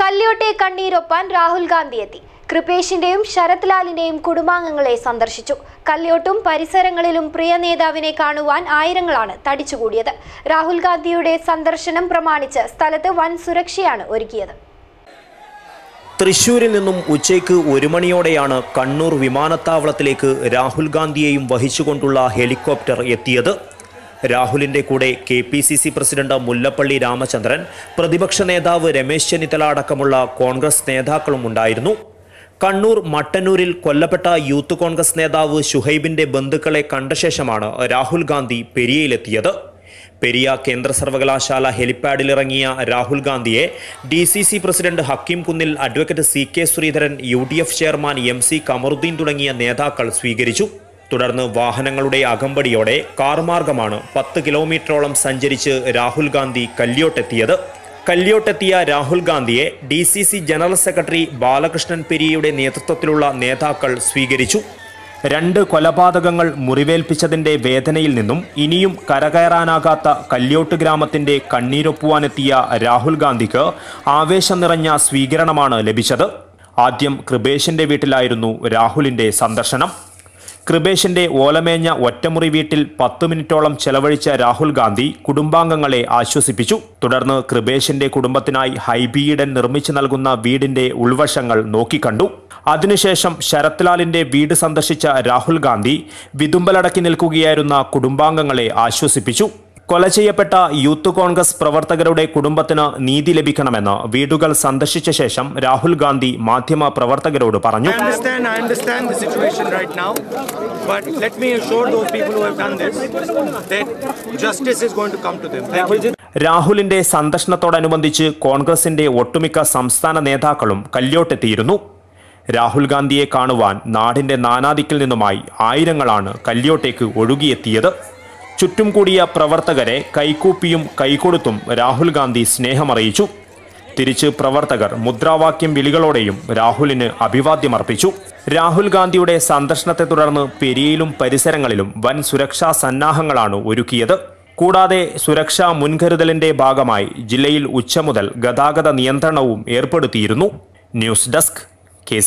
കല്യോട്ടെ കണ്ണീരൊപ്പാൻ രാഹുൽ ഗാന്ധി എത്തി കൃപേഷിന്റെയും ശരത് ലാലിന്റെയും കുടുംബാംഗങ്ങളെ സന്ദർശിച്ചു. കല്യോട്ടും പരിസരങ്ങളിലും പ്രിയ നേതാവിനെ കാണുവാൻ ആയിരങ്ങളാണ് തടിച്ചുകൂടിയത്. രാഹുൽ ഗാന്ധിയുടെ സന്ദർശനം പ്രമാണിച്ച് സ്ഥലത്ത് വൻ സുരക്ഷയാണ് ഒരുക്കിയത്. തൃശൂരിൽ നിന്നും ഉച്ചയ്ക്ക് ഒരു മണിയോടെയാണ് കണ്ണൂർ വിമാനത്താവളത്തിലേക്ക് രാഹുൽ ഗാന്ധിയെയും വഹിച്ചുകൊണ്ടുള്ള ഹെലികോപ്റ്റർ എത്തിയത്. രാഹുലിന്റെ കൂടെ K P C C president Mullappally Ramachandran പ്രതിപക്ഷ നേതാവ് രമേശ് ചെന്നിത്തല അടക്കമുള്ള കോൺഗ്രസ് നേതാക്കളും ഉണ്ടായിരുന്നു. കണ്ണൂർ മട്ടന്നൂരിൽ കൊല്ലപ്പെട്ട യൂത്ത് കോൺഗ്രസ് നേതാവ് ഷുഹൈബിന്റെ ബന്ധുക്കളെ കണ്ട ശേഷമാണ് രാഹുൽ ഗാന്ധി പെരിയയിലെത്തിയത്. പെരിയ കേന്ദ്ര സർവകലാശാല ഹെലിപ്പാഡിലിറങ്ങിയ രാഹുൽ ഗാന്ധിയെ D C C president Hakeem Kunnil advocate C K Sreedharan U D F chairman M C Kamaruddin തുടങ്ങിയ നേതാക്കൾ സ്വീകരിച്ചു. തുടർന്ന് വാഹനങ്ങളുടെ അകമ്പടിയോടെ കാർ മാർഗമാണ് പത്ത് കിലോമീറ്ററോളം സഞ്ചരിച്ച് രാഹുൽ ഗാന്ധി കല്യോട്ടെത്തിയത് കല്യോട്ടെത്തിയ രാഹുൽ ഗാന്ധിയെ D C C general secretary Balakrishnan പെരിയയുടെ നേതൃത്വത്തിലുള്ള നേതാക്കൾ സ്വീകരിച്ചു. രണ്ട് കൊലപാതകങ്ങൾ മുറിവേൽപ്പിച്ചതിന്റെ വേദനയിൽ നിന്നും ഇനിയും കരകയറാനാകാത്ത കല്യോട്ട് ഗ്രാമത്തിന്റെ കണ്ണീരൊപ്പുവാനെത്തിയ രാഹുൽ ഗാന്ധിക്ക് ആവേശം നിറഞ്ഞ സ്വീകരണമാണ് ലഭിച്ചത്. ആദ്യം കൃപേഷിന്റെ വീട്ടിലായിരുന്നു രാഹുലിന്റെ സന്ദർശനം. കൃപേഷിന്റെ ഓലമേഞ്ഞ ഒറ്റമുറി വീട്ടിൽ പത്തു മിനിറ്റോളം ചെലവഴിച്ച രാഹുൽ ഗാന്ധി കുടുംബാംഗങ്ങളെ ആശ്വസിപ്പിച്ചു. തുടർന്ന് കൃപേഷിന്റെ കുടുംബത്തിനായി ഹൈബീഡൻ നിർമ്മിച്ചു നൽകുന്ന വീടിന്റെ ഉൾവശങ്ങൾ നോക്കിക്കണ്ടു. അതിനുശേഷം ശരത്ലാലിന്റെ വീട് സന്ദർശിച്ച രാഹുൽ ഗാന്ധി വിതുമ്പലടക്കി നിൽക്കുകയായിരുന്ന കുടുംബാംഗങ്ങളെ ആശ്വസിപ്പിച്ചു. കൊല ചെയ്യപ്പെട്ട യൂത്ത് കോൺഗ്രസ് പ്രവർത്തകരുടെ കുടുംബത്തിന് നീതി ലഭിക്കണമെന്ന് വീടുകൾ സന്ദർശിച്ച ശേഷം രാഹുൽ ഗാന്ധി മാധ്യമ പ്രവർത്തകരോട് പറഞ്ഞു. രാഹുലിന്റെ സന്ദർശനത്തോടനുബന്ധിച്ച് കോൺഗ്രസിന്റെ ഒട്ടുമിക്ക സംസ്ഥാന നേതാക്കളും കല്യോട്ടെത്തിയിരുന്നു. രാഹുൽ ഗാന്ധിയെ കാണുവാൻ നാടിന്റെ നാനാദിക്കിൽ നിന്നുമായി ആയിരങ്ങളാണ് കല്യോട്ടേക്ക് ഒഴുകിയെത്തിയത്. ചുറ്റും കൂടിയ പ്രവർത്തകരെ കൈകൂപ്പിയും കൈകൊടുത്തും രാഹുൽ ഗാന്ധി സ്നേഹമറിയിച്ചു. തിരിച്ച് പ്രവർത്തകർ മുദ്രാവാക്യം വിളികളോടെയും രാഹുലിന് അഭിവാദ്യമർപ്പിച്ചു രാഹുൽ ഗാന്ധിയുടെ സന്ദർശനത്തെ തുടർന്ന് പെരിയയിലും പരിസരങ്ങളിലും വൻ സുരക്ഷാ സന്നാഹങ്ങളാണ് ഒരുക്കിയത്. കൂടാതെ സുരക്ഷാ മുൻകരുതലിന്റെ ഭാഗമായി ജില്ലയിൽ ഉച്ച മുതൽ ഗതാഗത നിയന്ത്രണവും ഏർപ്പെടുത്തിയിരുന്നു. News desk K